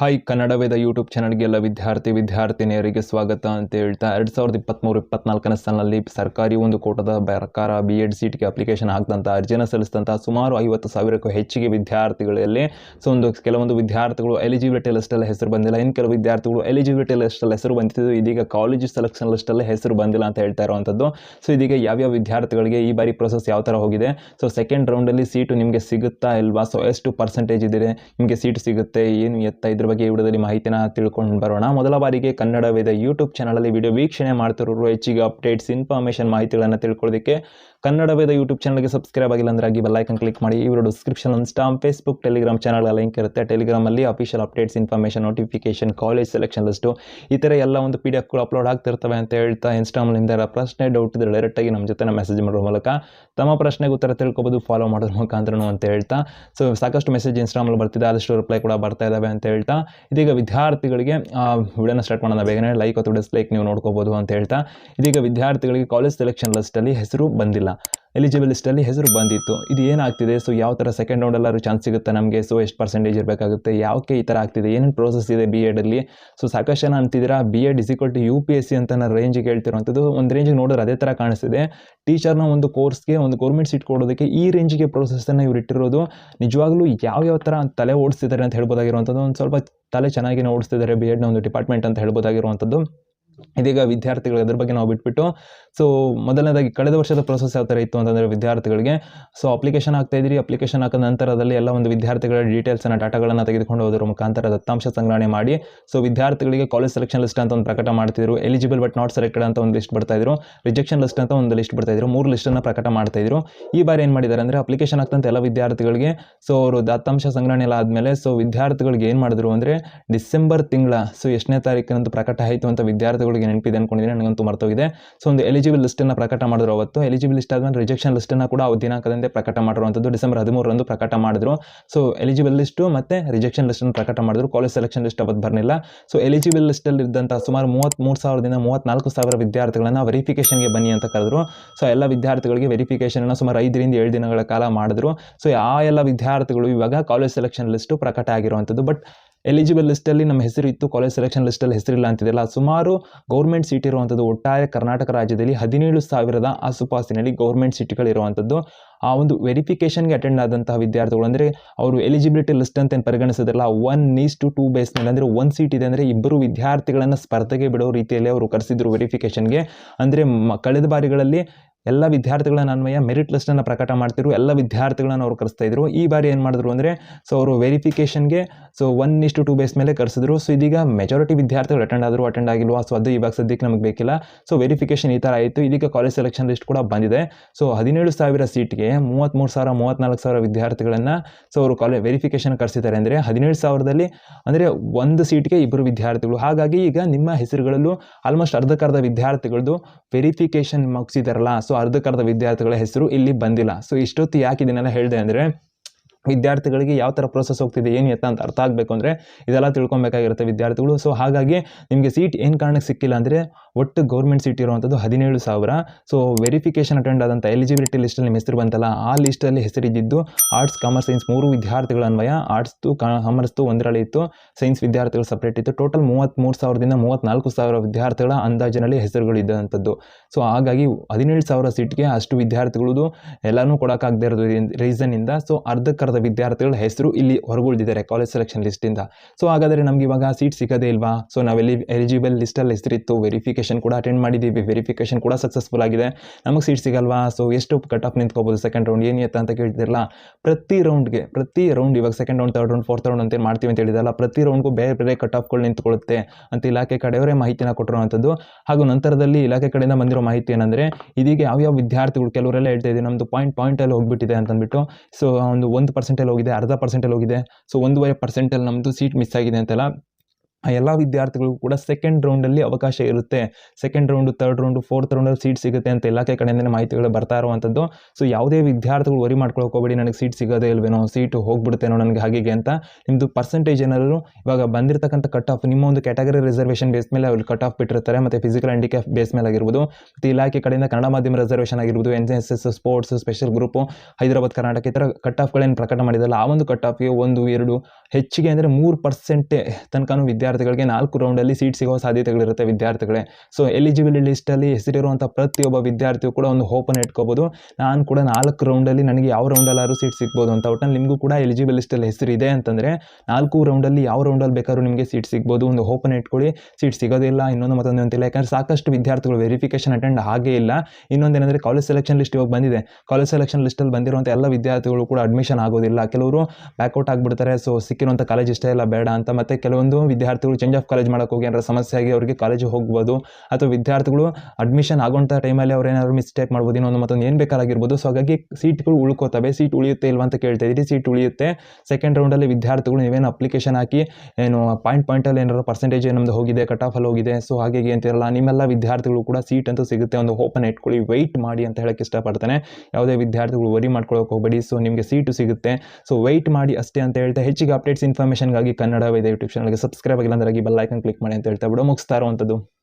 Hi Kannada Veda YouTube ಚಾನಲ್ಗೆಲ್ಲ ವಿದ್ಯಾರ್ಥಿ, ವಿದ್ಯಾರ್ಥಿನಿಯರಿಗೆ ಸ್ವಾಗತ ಅಂತ ಹೇಳ್ತಾ ಎರಡು ಸಾವಿರದ ಇಪ್ಪತ್ತ್ಮೂರು ಇಪ್ಪತ್ನಾಲ್ಕನೇ ಸಾಲಿನಲ್ಲಿ ಸರ್ಕಾರಿ ಒಂದು ಕೋಟದ ಪ್ರಕಾರ ಬಿ ಎಡ್ ಸೀಟ್ಗೆ ಅಪ್ಲಿಕೇಶನ್ ಹಾಕಿದಂಥ ಅರ್ಜಿನ ಸಲ್ಲಿಸಿದಂಥ ಸುಮಾರು ಐವತ್ತು ಸಾವಿರಕ್ಕೂ ಹೆಚ್ಚಿಗೆ ವಿದ್ಯಾರ್ಥಿಗಳಲ್ಲಿ ಸೊ ಒಂದು ಕೆಲವೊಂದು ವಿದ್ಯಾರ್ಥಿಗಳು ಎಲಿಜಿಬಿಲಿಟಿ ಲಿಸ್ಟಲ್ಲಿ ಹೆಸರು ಬಂದಿಲ್ಲ. ಇನ್ನು ಕೆಲವು ವಿದ್ಯಾರ್ಥಿಗಳು ಎಲಿಜಿಬಿಲಿಟಿ ಲಿಸ್ಟಲ್ಲಿ ಹೆಸರು ಬಂದಿದ್ದು, ಇದೀಗ ಕಾಲೇಜ್ ಸೆಲೆಕ್ಷನ್ ಲಿಸ್ಟಲ್ಲಿ ಹೆಸರು ಬಂದಿಲ್ಲ ಅಂತ ಹೇಳ್ತಾ ಇರುವಂಥದ್ದು ಸೊ ಇದೀಗ ಯಾವ್ಯಾವ ವಿದ್ಯಾರ್ಥಿಗಳಿಗೆ ಈ ಬಾರಿ ಪ್ರೊಸೆಸ್ ಯಾವ ಥರ ಹೋಗಿದೆ? ಸೊ ಸೆಕೆಂಡ್ ರೌಂಡಲ್ಲಿ ಸೀಟು ನಿಮಗೆ ಸಿಗುತ್ತಾ ಇಲ್ವಾ? ಸೊ ಎಷ್ಟು ಪರ್ಸೆಂಟೇಜ್ ಇದೆ ನಿಮಗೆ ಸೀಟ್ ಸಿಗುತ್ತೆ? ಏನು ಎತ್ತ ಇದ್ರ? ಬಗ್ಗೆ ಈ ವಿಡಿಯೋದಲ್ಲಿ ಮಾಹಿತಿನ ತಿಳ್ಕೊಂಡು ಬರೋಣ. ಮೊದಲ ಬಾರಿಗೆ ಕನ್ನಡ ವೇದ ಯೂಟ್ಯೂಬ್ ಚಾನಲಲ್ಲಿ ವಿಡಿಯೋ ವೀಕ್ಷಣೆ ಮಾಡ್ತಿರೋರು ಹೆಚ್ಚಿಗೆ ಅಪ್ಡೇಟ್ಸ್, ಇನ್ಫಾರ್ಮೇಷನ್ ಮಾಹಿತಿಗಳನ್ನು ತಿಳ್ಕೊಳ್ಳೋದಕ್ಕೆ ಕನ್ನಡ ವೇದ ಯೂಟ್ಯೂಬ್ ಚಾನಲ್ಗೆ ಸಬ್ಸ್ಕ್ರೈಬ್ ಆಗಿಲ್ಲ ಅಂದ್ರೆ ಆಗಿ ಬೆಲ್ಲೈಕನ್ ಕ್ಲಿಕ್ ಮಾಡಿ. ಇವರು description Instagram Facebook Telegram channel link ಇರುತ್ತೆ. ಟೆಲಿಗ್ರಾಮಲ್ಲಿ official updates information notification college selection list ಈ ಥರ ಎಲ್ಲ ಒಂದು ಪಿ ಡಿ ಎಫ್ಗಳು ಅಪ್ಲೋಡ್ ಆಗ್ತಿರ್ತವೆ ಅಂತ ಹೇಳ್ತಾ ಇನ್ಸ್ಟಾಮ್ನಿಂದ ಪ್ರಶ್ನೆ ಡೌಟ್ ಇದ್ರೆ ಡೈರೆಕ್ಟಾಗಿ ನಮ್ಮ ಜೊತೆ ಮೆಸೇಜ್ ಮಾಡೋ ಮೂಲಕ ತಮ್ಮ ಪ್ರಶ್ನೆಗೆ ಉತ್ತರ ತಿಳ್ಕೊಬೋದು ಫಾಲೋ ಮಾಡೋದ್ರ ಮುಖಾಂತರನು ಅಂತ ಹೇಳ್ತಾ. ಸೊ ಸಾಕಷ್ಟು ಮೆಸೇಜ್ ಇನ್ಸ್ಟಾಮಲ್ಲಿ ಬರ್ತಿದೆ, ಆದಷ್ಟು ರಿಪ್ಲೈ ಕೂಡ ಬರ್ತಾ ಇದ್ದಾವೆ ಅಂತ ಹೇಳ್ತಾ. ಇದೀಗ ವಿದ್ಯಾರ್ಥಿಗಳಿಗೆ ವಿಡಿಯೋನ ಸ್ಟಾರ್ಟ್ ಮಾಡೋಣ. ಬೇಗನೆ ಲೈಕ್ ಅಥವಾ ಡಿಸ್ಲೈಕ್ ನೀವು ನೋಡ್ಕೋಬೋದು ಅಂತ ಹೇಳ್ತಾ, ಇದೀಗ ವಿದ್ಯಾರ್ಥಿಗಳಿಗೆ ಕಾಲೇಜ್ ಸೆಲೆಕ್ಷನ್ ಲಿಸ್ಟಲ್ಲಿ ಹೆಸರು ಬಂದಿಲ್ಲ. ಎಲಿಜಿಬಲ್ ಲಿಸ್ಟಲ್ಲಿ ಹೆಸರು ಬಂದಿತ್ತು. ಇದು ಏನಾಗ್ತಿದೆ? ಸೊ ಯಾವ ಥರ ಸೆಕೆಂಡ್ ರೌಂಡಲ್ಲಾದ್ರೂ ಚಾನ್ಸ್ ಸಿಗುತ್ತೆ ನಮಗೆ? ಸೊ ಎಷ್ಟು ಪರ್ಸೆಂಟೇಜ್ ಇರಬೇಕಾಗುತ್ತೆ? ಯಾಕೆ ಈ ಥರ ಆಗ್ತಿದೆ? ಏನೇನು ಪ್ರೋಸೆಸ್ ಇದೆ ಬಿ ಎಡಲ್ಲಿ ಸೊ ಸಾಕಷ್ಟು ಜನ ಅಂತಿದ್ದೀರಾ? B Ed is equal to U P S C ಅಂತ ನಾನು ರೇಂಜಿಗೆ ಹೇಳ್ತಿರುವಂಥದ್ದು ಒಂದು ರೇಂಜಿಗೆ ನೋಡಿದ್ರೆ ಅದೇ ಥರ ಕಾಣಿಸ್ತಿದೆ. ಟೀಚರ್ನ ಒಂದು ಕೋರ್ಸ್ಗೆ ಒಂದು ಗೌರ್ಮೆಂಟ್ ಸೀಟ್ ಕೊಡೋದಕ್ಕೆ ಈ ರೇಂಜಿಗೆ ಪ್ರೋಸೆಸ್ಸನ್ನು ಇವ್ರು ಇಟ್ಟಿರೋದು. ನಿಜವಾಗ್ಲೂ ಯಾವ್ಯಾವ ಥರ ತಲೆ ಓಡಿಸ್ತಿದ್ದಾರೆ ಅಂತ ಹೇಳ್ಬೋದಾಗಿರುವಂಥದ್ದು. ಒಂದು ಸ್ವಲ್ಪ ತಲೆ ಚೆನ್ನಾಗಿ ಓಡಿಸ್ತಿದ್ದಾರೆ ಬಿ ಎಡ್ನ ಒಂದು ಡಿಪಾರ್ಟ್ಮೆಂಟ್ ಅಂತ ಹೇಳ್ಬೋದಾಗಿರುವಂಥದ್ದು. ಇದೀಗ ವಿದ್ಯಾರ್ಥಿಗಳು ಅದ್ರ ಬಗ್ಗೆ ನಾವು ಬಿಟ್ಬಿಟ್ಟು ಸೊ ಮೊದಲನೇದಾಗಿ ಕಳೆದ ವರ್ಷದ ಪ್ರೊಸೆಸ್ ಯಾವ ಥರ ಇತ್ತು ಅಂತಂದರೆ ವಿದ್ಯಾರ್ಥಿಗಳಿಗೆ. ಸೊ ಅಪ್ಲಿಕೇಶನ್ ಇದ್ರಿ ಅಪ್ಲಿಕೇಶನ್ ಹಾಕಿದ ನಂತರದಲ್ಲಿ ಎಲ್ಲ ಒಂದು ವಿದ್ಯಾರ್ಥಿಗಳ ಡೀಟೇಲ್ಸನ್ನು ಡಾಟಾಗಳನ್ನು ತೆಗೆದುಕೊಂಡು ಹೋದ್ರ ಮುಖಾಂತರ ದತ್ತಾಂಶ ಸಂಗ್ರಹಣೆ ಮಾಡಿ. ಸೊ ವಿದ್ಯಾರ್ಥಿಗಳಿಗೆ ಕಾಲೇಜ್ ಸೆಲೆಕ್ಷನ್ ಲಿಸ್ಟ್ ಅಂತ ಒಂದು ಪ್ರಕಟ ಮಾಡ್ತಿದ್ರು ಎಲಿಜಿಬಲ್ ಬಟ್ ನಾಟ್ ಸೆಲೆಕ್ಟೆಡ್ ಅಂತ ಒಂದು ಲಿಸ್ಟ್ ಬರ್ತಾ ಇದ್ರು ರಿಜೆಕ್ಷನ್ ಲಿಸ್ಟ್ ಅಂತ ಒಂದು ಲಿಸ್ಟ್ ಬರ್ತಾ ಇದ್ರು, ಮೂರು ಲಿಸ್ಟನ್ನು ಪ್ರಕಟ ಮಾಡ್ತಾ ಇದ್ರು. ಈ ಬಾರಿ ಏನು ಮಾಡಿದ್ದಾರೆ ಅಂದರೆ ಅಪ್ಲಿಕೇಶನ್ ಹಾಕ್ತಂತ ಎಲ್ಲ ವಿದ್ಯಾರ್ಥಿಗಳಿಗೆ ಸೊ ಅವರು ದತ್ತಾಂಶ ಸಂಗ್ರಹಣೆ ಎಲ್ಲ ಆದಮೇಲೆ ಸೊ ವಿದ್ಯಾರ್ಥಿಗಳಿಗೆ ಏನು ಮಾಡಿದ್ರು ಅಂದರೆ ಡಿಸೆಂಬರ್ ತಿಂಗಳ ಸೊ ಎಷ್ಟನೇ ತಾರೀಕಿನಂತ ಪ್ರಕಟ ಆಯಿತು ಅಂತ ವಿದ್ಯಾರ್ಥಿಗಳಿಗೆ ನೆನಪಿದೆ ಅನ್ಕೊಂಡಿದ್ದೀನಿ, ನನಗಂತೂ ಮರ್ತೋಗಿದೆ. ಸೊ ಒಂದು ಎಲಿಜಿಬಲ್ ಲಿಸ್ಟನ್ನು ಪ್ರಕಟ ಮಾಡಿದ್ರು ಅವತ್ತು. ಎಲಿಜಿಬಲ್ ಲಿಸ್ಟ್ ಆದ್ಮೇಲೆ ರಿಜೆಕ್ಷನ್ ಲಿಸ್ಟನ್ನು ಕೂಡ ಅವ್ರ ದಿನಾಂಕದಂತೆ ಪ್ರಕಟ ಮಾಡಿರುವಂಥದ್ದು, ಡಿಸೆಂಬರ್ ಹದಿಮೂರರಂದು ಪ್ರಕಟ ಮಾಡಿದ್ರು. ಸೊ ಎಲಿಜಿಬಲ್ ಲಿಸ್ಟು ಮತ್ತು ರಿಜೆಕ್ಷನ್ ಲಿಸ್ಟನ್ನು ಪ್ರಕಟ ಮಾಡಿದ್ರು. ಕಾಲೇಜ್ ಸೆಲೆಕ್ಷನ್ ಲಿಸ್ಟ್ ಅವತ್ತು ಬರಲಿಲ್ಲ. ಸೊ ಎಲಿಜಿಬಲ್ ಲಿಸ್ಟಲ್ಲಿ ಇದ್ದಂಥ ಸುಮಾರು ಮೂವತ್ತ್ಮೂರು ಸಾವಿರದಿಂದ ಮೂವತ್ತ್ನಾಲ್ಕು ಸಾವಿರ ವಿದ್ಯಾರ್ಥಿಗಳನ್ನು ವೆರಿಫಿಕೇಷನ್ಗೆ ಬನ್ನಿ ಅಂತ ಕರೆದ್ರು. ಸೊ ಎಲ್ಲ ವಿದ್ಯಾರ್ಥಿಗಳಿಗೆ ವೆರಿಫಿಕೇಷನನ್ನು ಸುಮಾರು ಐದರಿಂದ ಏಳು ದಿನಗಳ ಕಾಲ ಮಾಡಿದ್ರು. ಸೊ ಆ ಎಲ್ಲ ವಿದ್ಯಾರ್ಥಿಗಳು ಇವಾಗ ಕಾಲೇಜ್ ಸೆಲೆಕ್ಷನ್ ಲಿಸ್ಟು ಪ್ರಕಟ ಆಗಿರುವಂಥದ್ದು. ಬಟ್ ಎಲಿಜಿಬಲ್ ಲಿಸ್ಟಲ್ಲಿ ನಮ್ಮ ಹೆಸರು ಇತ್ತು ಕಾಲೇಜ್ ಸೆಲೆಕ್ಷನ್ ಲಿಸ್ಟಲ್ಲಿ ಹೆಸರಿಲ್ಲ ಅಂತಿದೆಯಲ್ಲ, ಸುಮಾರು ಗೌರ್ಮೆಂಟ್ ಸೀಟ್ ಇರುವಂಥದ್ದು ಒಟ್ಟಾರೆ ಕರ್ನಾಟಕ ರಾಜ್ಯದಲ್ಲಿ ಹದಿನೇಳು ಸಾವಿರದ ಆಸುಪಾಸಿನಲ್ಲಿ ಗೌರ್ಮೆಂಟ್ ಸೀಟ್ಗಳಿರುವಂಥದ್ದು ಆ ಒಂದು ವೆರಿಫಿಕೇಷನ್ಗೆ ಅಟೆಂಡ್ ಆದಂತಹ ವಿದ್ಯಾರ್ಥಿಗಳು ಅಂದರೆ ಅವರು ಎಲಿಜಿಬಿಲಿಟಿ ಲಿಸ್ಟ್ ಅಂತ ಏನು ಪರಿಗಣಿಸೋದಿಲ್ಲ ಒನ್ ನೀಸ್ ಟು ಟೂ ಬೇಸ್ನಲ್ಲಿ ಅಂದರೆ ಒಂದು ಸೀಟ್ ಇದೆ ಅಂದರೆ ಇಬ್ಬರು ವಿದ್ಯಾರ್ಥಿಗಳನ್ನು ಸ್ಪರ್ಧೆಗೆ ಬಿಡೋ ರೀತಿಯಲ್ಲಿ ಅವರು ಕರೆಸಿದ್ರು ವೆರಿಫಿಕೇಷನ್ಗೆ ಅಂದರೆ ಮ, ಕಳೆದ ಬಾರಿಗಳಲ್ಲಿ ಎಲ್ಲ ವಿದ್ಯಾರ್ಥಿಗಳನ್ನ ಅನ್ವಯ ಮೆರಿಟ್ ಲಿಸ್ಟನ್ನು ಪ್ರಕಟ ಮಾಡ್ತಿದ್ರು, ಎಲ್ಲ ವಿದ್ಯಾರ್ಥಿಗಳನ್ನ ಅವ್ರು ಕರೆಸ್ತಾ ಇದ್ರು. ಈ ಬಾರಿ ಏನು ಮಾಡಿದ್ರು ಅಂದರೆ ಸೊ ಅವರು ವೆರಿಫಿಕೇಷನ್ಗೆ so one is to two base ಮೇಲೆ ಕರೆಸಿದ್ರು. ಸೊ ಇದೀಗ ಮೆಜಾರಿಟಿ ವಿದ್ಯಾರ್ಥಿಗಳು ಅಟೆಂಡ್ ಆದರು ಅಟೆಂಡ್ ಆಗಿಲ್ವಾ? ಸೊ ಅದು ಇವಾಗ ಸದ್ಯಕ್ಕೆ ನಮಗೆ ಬೇಕಿಲ್ಲ. ಸೊ ವೆರಿಫಿಕೇಷನ್ ಈ ಥರ ಆಯಿತು. ಇದೀಗ ಕಾಲೇಜ್ ಸೆಲೆಕ್ಷನ್ ಲಿಸ್ಟ್ ಕೂಡ ಬಂದಿದೆ. ಸೊ ಹದಿನೇಳು ಸಾವಿರ ಸೀಟ್ಗೆ ಮೂವತ್ತ್ಮೂರು ಸಾವಿರ ಮೂವತ್ತ್ನಾಲ್ಕು ಸಾವಿರ ವಿದ್ಯಾರ್ಥಿಗಳನ್ನು ಸೊ ಅವರು ಕಾಲೇಜ್ ವೆರಿಫಿಕೇಷನ್ ಕರೆಸಿದ್ದಾರೆ ಅಂದರೆ, ಹದಿನೇಳು ಸಾವಿರದಲ್ಲಿ ಅಂದರೆ ಒಂದು ಸೀಟ್ಗೆ ಇಬ್ಬರು ವಿದ್ಯಾರ್ಥಿಗಳು. ಹಾಗಾಗಿ ಈಗ ನಿಮ್ಮ ಹೆಸರುಗಳಲ್ಲೂ ಆಲ್ಮೋಸ್ಟ್ ಅರ್ಧಕ್ಕರ್ಧ ವಿದ್ಯಾರ್ಥಿಗಳದ್ದು ವೆರಿಫಿಕೇಷನ್ ಮುಗಿಸಿದಾರಲ್ಲ. ಸೊ ಅರ್ಧಕ್ಕರ್ಧ ವಿದ್ಯಾರ್ಥಿಗಳ ಹೆಸರು ಇಲ್ಲಿ ಬಂದಿಲ್ಲ. ಸೊ ಇಷ್ಟೊತ್ತು ಯಾಕೆ ಇದನ್ನೆಲ್ಲ ಹೇಳಿದೆ ಅಂದರೆ ವಿದ್ಯಾರ್ಥಿಗಳಿಗೆ ಯಾವ ಥರ ಪ್ರೋಸೆಸ್ ಹೋಗ್ತಿದೆ, ಏನು ಎತ್ತ ಅಂತ ಅರ್ಥ ಆಗಬೇಕು ಅಂದರೆ ಇದೆಲ್ಲ ತಿಳ್ಕೊಬೇಕಾಗಿರುತ್ತೆ ವಿದ್ಯಾರ್ಥಿಗಳು. ಸೊ ಹಾಗಾಗಿ ನಿಮಗೆ ಸೀಟ್ ಏನು ಕಾರಣಕ್ಕೆ ಸಿಕ್ಕಿಲ್ಲ ಅಂದರೆ ಒಟ್ಟು ಗೌರ್ಮೆಂಟ್ ಸೀಟ್ ಇರುವಂಥದ್ದು ಹದಿನೇಳು ಸಾವಿರ. ಸೊ ವೆರಿಫಿಕೇಷನ್ ಅಟೆಂಡ್ ಆದಂಥ ಎಲಿಜಿಬಿಲಿಟಿ ಲಿಸ್ಟಲ್ಲಿ ನಿಮ್ಮ ಹೆಸರು ಬಂತಲ್ಲ, ಆ ಲಿಸ್ಟಲ್ಲಿ ಹೆಸರಿದ್ದು ಆರ್ಟ್ಸ್ ಕಾಮರ್ಸ್ ಸೈನ್ಸ್ ಮೂರು ವಿದ್ಯಾರ್ಥಿಗಳ ಅನ್ವಯ. ಆರ್ಟ್ಸ್ದು ಕಾಮರ್ಸ್ದು ಒಂದರಲ್ಲಿ ಇತ್ತು. ಸೈನ್ಸ್ ವಿದ್ಯಾರ್ಥಿಗಳು ಸಪ್ರೇಟ್ ಇತ್ತು. ಟೋಟಲ್ ಮೂವತ್ತ್ಮೂರು ಸಾವಿರದಿಂದ ಮೂವತ್ತ್ನಾಲ್ಕು ಸಾವಿರ ವಿದ್ಯಾರ್ಥಿಗಳ ಅಂದಾಜಿನಲ್ಲಿ ಹೆಸರುಗಳು ಇದ್ದಂಥದ್ದು ಸೊ ಹಾಗಾಗಿ ಹದಿನೇಳು ಸಾವಿರ ಸೀಟ್ಗೆ ಅಷ್ಟು ವಿದ್ಯಾರ್ಥಿಗಳದು ಎಲ್ಲನೂ ಕೊಡೋಕ್ಕಾಗದೇ ಇರೋದು ರೀಸನ್ನಿಂದ ಸೊ ಅರ್ಧಕ್ಕರ್ಧ ವಿದ್ಯಾರ್ಥಿಗಳ ಹೆಸರು ಇಲ್ಲಿ ಹೊರಗುಳಿದಿದ್ದಾರೆ ಕಾಲೇಜ್ ಸೆಲೆಕ್ಷನ್ ಲಿಸ್ಟಿಂದ ಸೊ ಹಾಗಾದರೆ ನಮ್ಗೆ ಇವಾಗ ಸೀಟ್ ಸಿಗೋದೇ ಇಲ್ವಾ? ಸೊ ನಾವೆಲ್ಲಿ ಎಲಿಜಿಬಲ್ ಲಿಸ್ಟಲ್ಲಿ ಹೆಸರಿತ್ತು ವೆರಿಫಿಕೇಷನ್ ಕೂಡ ಅಟೆಂಡ್ ಮಾಡಿದ್ದೀವಿ ವೆರಿಫಿಕೇಷನ್ ಕೂಡ ಸಕ್ಸಸ್ಫುಲ್ ಆಗಿದೆ. ನಮಗೆ ಸೀಟ್ ಸಿಗಲ್ವಾ? ಸೊ ಎಷ್ಟು ಕಟ್ ಆಫ್ ನಿಂತ್ಕೋಬೋದು ಸೆಕೆಂಡ್ ರೌಂಡ್ ಏನು ಅಂತ ಕೇಳ್ತಿರಲ್ಲ ಪ್ರತಿ ರೌಂಡ್ಗೆ ಪ್ರತಿ ರೌಂಡ್ ಇವಾಗ second round third round fourth round ಅಂತ ಮಾಡ್ತೀವಿ ಅಂತ ಹೇಳಿದಲ್ಲ, ಪ್ರತಿ ರೌಂಡ್ಗೂ ಬೇರೆ ಬೇರೆ ಕಟ್ ಆಫ್ಗಳು ನಿಂತ್ಕೊಳ್ಳುತ್ತೆ ಅಂತ ಇಲಾಖೆ ಕಡೆಯವರೇ ಮಾಹಿತಿನ ಕೊಟ್ಟಿರುವಂಥದ್ದು. ಹಾಗೂ ನಂತರದಲ್ಲಿ ಇಲಾಖೆ ಕಡೆಯಿಂದ ಬಂದಿರೋ ಮಾಹಿತಿ ಏನಂದರೆ, ಇದೀಗ ಯಾವ್ಯಾವ ವಿದ್ಯಾರ್ಥಿಗಳು ಕೆಲವರೆಲ್ಲ ಹೇಳ್ತಾ ಇದ್ದೀವಿ ನಮ್ಮದು ಪಾಯಿಂಟ್ ಪಾಯಿಂಟಲ್ಲಿ ಹೋಗ್ಬಿಟ್ಟಿದೆ ಅಂತಂದ್ಬಿಟ್ಟು. ಸೊ ಒಂದು ಒಂದು ಪರ್ಸೆಂಟಲ್ಲಿ ಹೋಗಿದೆ ಅರ್ಧ ಪರ್ಸೆಂಟಲ್ಲಿ ಹೋಗಿದೆ. ಸೊ ಒಂದೂವರೆ ಪರ್ಸೆಂಟಲ್ಲಿ ನಮ್ಮದು ಸೀಟ್ ಮಿಸ್ ಆಗಿದೆ ಅಂತೆಲ್ಲ ಆ ಎಲ್ಲ ವಿದ್ಯಾರ್ಥಿಗಳಿಗೂ ಕೂಡ ಸೆಕೆಂಡ್ ರೌಂಡಲ್ಲಿ ಅವಕಾಶ ಇರುತ್ತೆ. Second round third round fourth ರೌಂಡಲ್ಲಿ seat ಸಿಗುತ್ತೆ ಅಂತ ಇಲಾಖೆ ಕಡೆಯಿಂದ ಮಾಹಿತಿಗಳು ಬರ್ತಾ ಇರುವಂಥದ್ದು ಸೊ ಯಾವುದೇ ವಿದ್ಯಾರ್ಥಿಗಳು ವರಿ ಮಾಡ್ಕೊಳಕ್ಕೆ ಹೋಗಬೇಡಿ, ನನಗೆ ಸೀಟ್ ಸಿಗೋದೇ ಇಲ್ವೇನೋ ಸೀಟು ಹೋಗ್ಬಿಡ್ತೇನೋ ನನಗೆ ಹಾಗೆ ಅಂತ. ನಿಮ್ಮದು ಪರ್ಸೆಂಟೇಜ್ ಏನಾದರೂ ಇವಾಗ ಬಂದಿರತಕ್ಕಂಥ ಕಟ್ ಆಫ್ ನಿಮ್ಮ ಒಂದು ಕ್ಯಾಟಗರಿ ರಿಸರ್ವೇಷನ್ ಬೇಸ್ ಮೇಲೆ ಅವ್ರಿಗೆ ಕಟ್ ಆಫ್ ಬಿಟ್ಟಿರ್ತಾರೆ, ಮತ್ತು ಫಿಸಿಕಲ್ ಹ್ಯಾಂಡಿಕ್ಯಾಪ್ ಬೇಸ್ ಮೇಲೆ ಆಗಿರ್ಬೋದು, ಮತ್ತು ಇಲಾಖೆ ಕಡೆಯಿಂದ ಕನ್ನಡ ಮಾಧ್ಯಮ ರಿಸರ್ವೇಷನ್ ಆಗಿರ್ಬೋದು N S S sports special group Hyderabad, Karnataka ಈ ಥರ ಕಟ್ ಆಫ್ಗಳೇನು ಪ್ರಕಟ ಮಾಡಿದಲ್ಲ, ಆ ಒಂದು ಕಟ್ ಆಫ್ಗೆ ಒಂದು, ಎರಡು ಹೆಚ್ಚಿಗೆ ಅಂದರೆ ಮೂರು ಪರ್ಸೆಂಟೇ ತನಕನೂ ವಿದ್ಯಾರ್ಥಿಗಳಿಗೆ ನಾಲ್ಕು ರೌಂಡಲ್ಲಿ ಸೀಟ್ ಸಿಗೋ ಸಾಧ್ಯತೆಗಳಿರುತ್ತೆ ವಿದ್ಯಾರ್ಥಿಗಳೇ. ಸೊ ಎಲಿಜಿಬಿಲಿಟಿ ಲಿಸ್ಟಲ್ಲಿ ಹೆಸರಿರುವಂಥ ಪ್ರತಿಯೊಬ್ಬ ವಿದ್ಯಾರ್ಥಿಯು ಕೂಡ ಒಂದು ಓಪನ್ ಇಟ್ಕೋಬೋದು. ನಾನು ಕೂಡ ನಾಲ್ಕು ರೌಂಡಲ್ಲಿ ನನಗೆ ಯಾವ ರೌಂಡಲ್ಲಾದ್ರೂ ಸೀಟ್ ಸಿಗ್ಬೋದು ಅಂತ. ಒಟ್ಟಲ್ಲಿ ನಿಮಗೂ ಕೂಡ ಎಲಿಜಿಬಲ್ ಲಿಸ್ಟಲ್ಲಿ ಹೆಸರಿದೆ ಅಂತಂದರೆ, ನಾಲ್ಕು ರೌಂಡಲ್ಲಿ ಯಾವ ರೌಂಡಲ್ಲಿ ಬೇಕಾದ್ರೂ ನಿಮಗೆ ಸೀಟ್ ಸಿಗ್ಬೋದು. ಒಂದು ಓಪನ್ ಇಟ್ಕೊಳ್ಳಿ. ಸೀಟ್ ಸಿಗೋದಿಲ್ಲ, ಇನ್ನೊಂದು ಮತ್ತೊಂದು ಅಂತಿಲ್ಲ ಯಾಕಂದರೆ ಸಾಕಷ್ಟು ವಿದ್ಯಾರ್ಥಿಗಳು ವೆರಿಫಿಕೇಷನ್ ಅಟೆಂಡ್ ಆಗೇ ಇಲ್ಲ. ಇನ್ನೊಂದೇನೆಂದರೆ ಕಾಲೇಜ್ ಸೆಲೆಕ್ಷನ್ ಲಿಸ್ಟ್ ಇವಾಗ ಬಂದಿದೆ. ಕಾಲೇಜ್ ಸೆಲೆಕ್ಷನ್ ಲಿಸ್ಟಲ್ಲಿ ಬಂದಿರುವಂಥ ಎಲ್ಲ ವಿದ್ಯಾರ್ಥಿಗಳು ಕೂಡ ಅಡ್ಮಿಷನ್ ಆಗೋದಿಲ್ಲ. ಕೆಲವರು ಬ್ಯಾಕ್ಔಟ್ ಆಗಿಬಿಡ್ತಾರೆ. ಸೊ ಸಿಕ್ಕಿರುವಂಥ ಕಾಲೇಜ್ ಇಷ್ಟ ಇಲ್ಲ, ಬೇಡ ಅಂತ. ಮತ್ತು ಕೆಲವೊಂದು ವಿದ್ಯಾರ್ಥಿಗಳು ಚೇಂಜ್ ಆಫ್ ಕಾಲೇಜ್ ಮಾಡೋಕೆ ಹೋಗಿ ಏನಾರ ಸಮಸ್ಯೆ ಆಗಿ ಅವರಿಗೆ ಕಾಲೇಜಿಗೆ ಹೋಗ್ಬೋದು ಅಥವಾ ವಿದ್ಯಾರ್ಥಿಗಳು ಅಡ್ಮಿಷನ್ ಆಗೋಂಥ ಟೈಮಲ್ಲಿ ಅವ್ರು ಏನಾದ್ರು ಮಿಸ್ಟೇಕ್ ಮಾಡ್ಬೋದು, ಇನ್ನೊಂದು ಮತ್ತೊಂದು ಏನು ಬೇಕಾಗಿರ್ಬೋದು. ಸೊ ಹಾಗಾಗಿ ಸೀಟ್ಗಳು ಉಳ್ಕೋತವೆ. ಸೀಟ್ ಉಳಿಯುತ್ತೆ ಇಲ್ವಾ ಅಂತ ಕೇಳ್ತಾ ಇದ್ದೀರಿ ಸೀಟ್ ಉಳಿಯುತ್ತೆ. ಸೆಕೆಂಡ್ ರೌಂಡಲ್ಲಿ ವಿದ್ಯಾರ್ಥಿಗಳು ನೀವೇನು ಅಪ್ಲಿಕೇಶನ್ ಹಾಕಿ ಏನು ಪಾಯಿಂಟ್ ಪಾಯಿಂಟಲ್ಲಿ ಏನಾದ್ರು ಪರ್ಸೆಂಟೇಜ್ ನಮ್ಮದು ಹೋಗಿದೆ ಕಟ್ ಆಫ್ ಅಲ್ಲಿ ಹೋಗಿದೆ. ಸೊ ಹಾಗೆ ಹೀಗೆ ಅಂತಿರಲ್ಲ ನಿಮ್ಮೆಲ್ಲ ವಿದ್ಯಾರ್ಥಿಗಳು ಕೂಡ ಸೀಟ್ ಅಂತೂ ಸಿಗುತ್ತೆ. ಒಂದು ಓಪನ್ ಇಟ್ಕೊಳ್ಳಿ ವೆಯ್ಟ್ ಮಾಡಿ ಅಂತ ಹೇಳಕ್ಕೆ ಇಷ್ಟಪಡ್ತಾನೆ. ಯಾವುದೇ ವಿದ್ಯಾರ್ಥಿಗಳು ವರಿ ಮಾಡ್ಕೊಳ್ಳೋಕೆ ಹೋಗಬೇಡಿ. ಸೊ ನಿಮಗೆ ಸೀಟು ಸಿಗುತ್ತೆ. ಸೊ ವೆಯ್ಟ್ ಮಾಡಿ ಅಷ್ಟೇ ಅಂತ ಹೇಳ್ತಾ ಹೆಚ್ಚಿಗೆ ಅಪ್ಡೇಟ್ಸ್ ಇನ್ಫಾರ್ಮೇಷನ್ಗಾಗಿ ಕನ್ನಡ ವೇದ ಯೂಟ್ಯೂಬ್ ಚಾನಲ್ಗೆ ಸಬ್ಸ್ಕ್ರೈಬ್ ಆಗಿಲ್ಲ ಅಂದ್ರೆ ಬೆಲ್ ಐಕನ್ ಕ್ಲಿಕ್ ಮಾಡಿ ಅಂತ ಹೇಳ್ತಾ ಬಿಡೋ. ಮುಗಿಸ್ತಾ ಇರುವಂಥದ್ದು